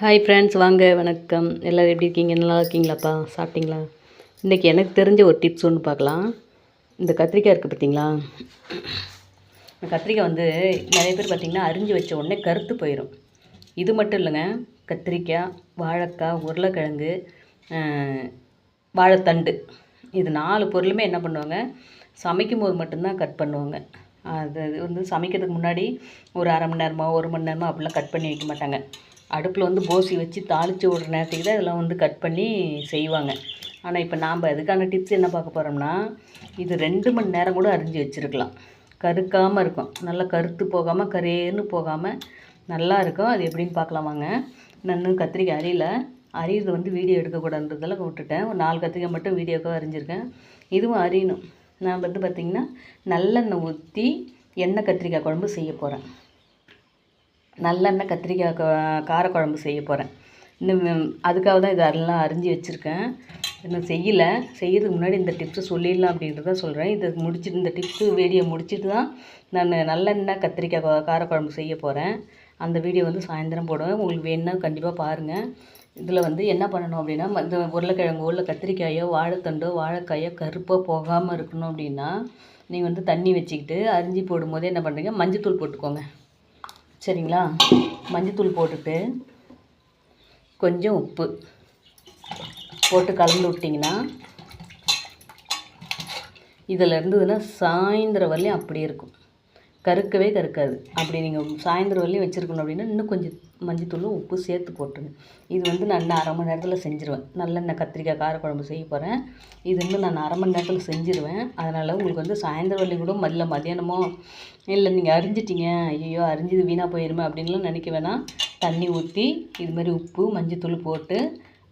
Hi friends வாங்க வணக்கம். எல்லோரும் எப்படி இருக்கீங்க? நல்லா இருக்கீங்களாப்பா? சாப்பிட்டீங்களா? இன்றைக்கி எனக்கு தெரிஞ்ச ஒரு டிப்ஸ் ஒன்று பார்க்கலாம். இந்த கத்திரிக்காய் இருக்குது பார்த்தீங்களா? இந்த கத்திரிக்காய் வந்து நிறைய பேர் பார்த்திங்கன்னா அரிஞ்சு வச்ச உடனே கருத்து போயிடும் இது மட்டும் இல்லைங்க கத்திரிக்காய் வாழைக்காய் உருளைக்கிழங்கு வாழைத்தண்டு. இது நாலு பொருளுமே என்ன பண்ணுவாங்க? சமைக்கும் போது மட்டும்தான் கட் பண்ணுவாங்க. அது அது வந்து சமைக்கிறதுக்கு முன்னாடி ஒரு அரை மணி நேரமோ ஒரு மணி நேரமோ அப்படிலாம் கட் பண்ணி வைக்க மாட்டாங்க. அடுப்பில் வந்து போசி வச்சு தாளித்து விடுற நேரத்துக்கு தான் இதெல்லாம் வந்து கட் பண்ணி செய்வாங்க. ஆனால் இப்போ நாம் அதுக்கான டிப்ஸ் என்ன பார்க்க போகிறோம்னா இது ரெண்டு மணி நேரம் கூட அரிஞ்சு வச்சுருக்கலாம். கருக்காமல் இருக்கும். நல்லா கருத்து போகாமல் கரேன்னு போகாமல் நல்லா இருக்கும். அது எப்படின்னு பார்க்கலாம் வாங்க. நான் இன்னும் கத்திரிக்காய் அரியல. அரியிறது வந்து வீடியோ எடுக்கக்கூடாதுன்றதால விட்டுட்டேன். ஒரு நாலு கத்திரிக்காய் மட்டும் வீடியோக்காக அரிஞ்சிருக்கேன். இதுவும் அரியணும். நான் வந்து பார்த்திங்கன்னா நல்லெண்ணெய் ஊற்றி எண்ணெய் கத்திரிக்காய் குழம்பு செய்ய போகிறேன் நல்லெண்ணெய் கத்திரிக்காய் காரக்குழம்பு செய்ய போகிறேன் இன்னும் அதுக்காக தான் இதெல்லாம் அரிஞ்சு வச்சுருக்கேன். இன்னும் செய்யலை. செய்யறதுக்கு முன்னாடி இந்த டிப்ஸை சொல்லிடலாம் அப்படின்றத சொல்கிறேன் இதை முடிச்சுட்டு இந்த டிப்ஸு வீடியோ முடிச்சுட்டு தான் நான் நல்லெண்ணெய் கத்திரிக்காய் காரக்குழம்பு செய்ய போகிறேன் அந்த வீடியோ வந்து சாயந்தரம் போடுவேன். உங்களுக்கு வேணும்னா கண்டிப்பாக பாருங்கள் இதில் வந்து என்ன பண்ணணும் அப்படின்னா இந்த உருளைக்கிழங்கோ இல்லை கத்திரிக்காயோ வாழைத்தண்டோ வாழைக்காயோ கருப்பாக போகாமல் இருக்கணும் அப்படின்னா நீங்கள் வந்து தண்ணி வச்சுக்கிட்டு அரிஞ்சு போடும்போதே என்ன பண்ணுறீங்க மஞ்சத்தூள் போட்டுக்கோங்க. சரிங்களா? மஞ்சத்தூள் போட்டுட்டு கொஞ்சம் உப்பு போட்டு கலந்து விட்டிங்கன்னா இதில் இருந்ததுன்னா சாயந்தரம் வரலையும் அப்படியே இருக்கும். கருக்கவே கருக்காது. அப்படி நீங்கள் சாயந்தரம் வரலையும் வச்சுருக்கணும் அப்படின்னா இன்னும் கொஞ்சம் மஞ்சத்தூளும் உப்பு சேர்த்து போட்டுருங்க. இது வந்து நான் இன்னும் அரை மணி நேரத்தில் செஞ்சுருவேன். நல்லெண்ணெய் கத்திரிக்காய் காரக்குழம்பு செய்ய போகிறேன் இது இன்னும் நான் அரை மணி நேரத்தில் செஞ்சுருவேன். அதனால் உங்களுக்கு வந்து சாயந்தரம் வரலையும் கூட மதியில் மதியானமோ இல்லை நீங்கள் அரிஞ்சிட்டீங்க ஐயோ அரிஞ்சது வீணாக போயிருமே அப்படின்லாம் நினைக்க வேணாம். தண்ணி ஊற்றி இது மாதிரி உப்பு மஞ்சத்தூள் போட்டு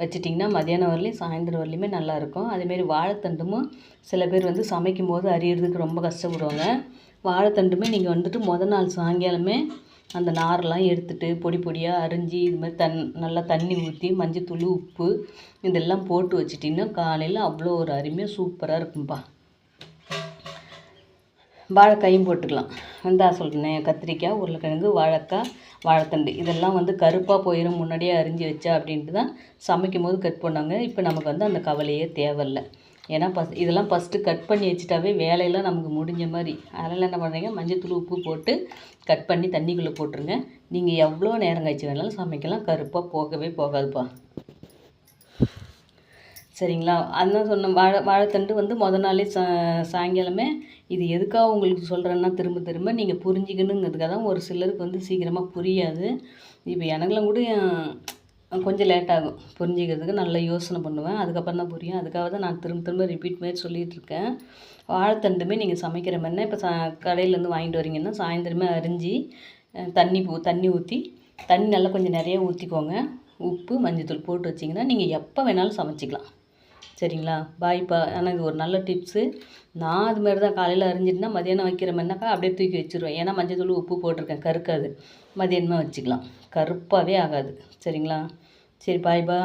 வச்சிட்டிங்கன்னா மதியானம் வரலையும் சாயந்தரம் வரலையுமே நல்லாயிருக்கும். அதேமாரி வாழைத்தண்டும் சில பேர் வந்து சமைக்கும் போது அரியறதுக்கு ரொம்ப கஷ்டப்படுவாங்க. வாழைத்தண்டுமே நீங்கள் வந்துட்டு முத நாள் சாயங்காலமே அந்த நாரெல்லாம் எடுத்துட்டு பொடி பொடியாக அரிஞ்சு இது மாதிரி தண் நல்லா தண்ணி ஊற்றி மஞ்சத்தூள் உப்பு இதெல்லாம் போட்டு வச்சிட்டிங்கன்னா காலையில் அவ்வளோ ஒரு அருமையாக சூப்பராக இருக்கும்ப்பா வாழைக்காயும் போட்டுக்கலாம். இந்தா சொல்கிறேன் கத்திரிக்காய் உருளைக்கிழங்கு வாழைக்காய் வாழைத்தண்டு. இதெல்லாம் வந்து கருப்பாக போயிடும் முன்னாடியே அரிஞ்சு வச்சா அப்படின்ட்டு தான் சமைக்கும் போது கட் பண்ணாங்க. இப்போ நமக்கு வந்து அந்த கவலையே தேவையில்ல. ஏன்னா ஃபஸ்ட் இதெல்லாம் ஃபஸ்ட்டு கட் பண்ணி வச்சுட்டாவே வேலையெல்லாம் நமக்கு முடிஞ்ச மாதிரி. அதனால் என்ன பண்ணுறீங்க மஞ்சத்தூள் உப்பு போட்டு கட் பண்ணி தண்ணிக்குள்ளே போட்டுருங்க. நீங்கள் எவ்வளோ நேரம் கழிச்சு வேணாலும் சமைக்கலாம். கருப்பாக போகவே போகாதுப்பா. சரிங்களா? அதான் சொன்ன வாழை வாழைத்தண்டு வந்து முத நாளே சா சாயங்காலமே இது எதுக்காக உங்களுக்கு சொல்கிறேன்னா திரும்ப திரும்ப நீங்கள் புரிஞ்சிக்கணுங்கிறதுக்காக தான் ஒரு சிலருக்கு வந்து சீக்கிரமாக புரியாது. இப்போ எனக்கெல்லாம் கூட கொஞ்சம் லேட் ஆகும். புரிஞ்சிக்கிறதுக்கு நல்லா யோசனை பண்ணுவேன். அதுக்கப்புறம் தான் புரியும். அதுக்காக தான் நான் திரும்ப திரும்ப ரிப்பீட் மாதிரி சொல்லிகிட்டு இருக்கேன். வாழைத்தண்டுமே நீங்கள் சமைக்கிற மாதிரினா இப்போ சா கடையிலேருந்து வாங்கிட்டு வரீங்கன்னா சாயந்தரமே அரிஞ்சு தண்ணி பூ தண்ணி ஊற்றி தண்ணி நல்லா கொஞ்சம் நிறைய ஊற்றிக்கோங்க உப்பு மஞ்சத்தூள் போட்டு வச்சிங்கன்னா நீங்கள் எப்போ வேணாலும் சமைச்சிக்கலாம். சரிங்களா? பாய்ப்பா ஆனால் இது ஒரு நல்ல டிப்ஸு. நான் அது மாதிரி தான் காலையில் அரிஞ்சிட்டுனா மதியானம் வைக்கிற மாதிரினாக்கா அப்படியே தூக்கி வச்சுருவேன். ஏன்னா மஞ்சத்தூள் உப்பு போட்டிருக்கேன். கருக்காது. மதியானமாக வச்சுக்கலாம். கருப்பாகவே ஆகாது. சரிங்களா? சரி பாய்ப்பா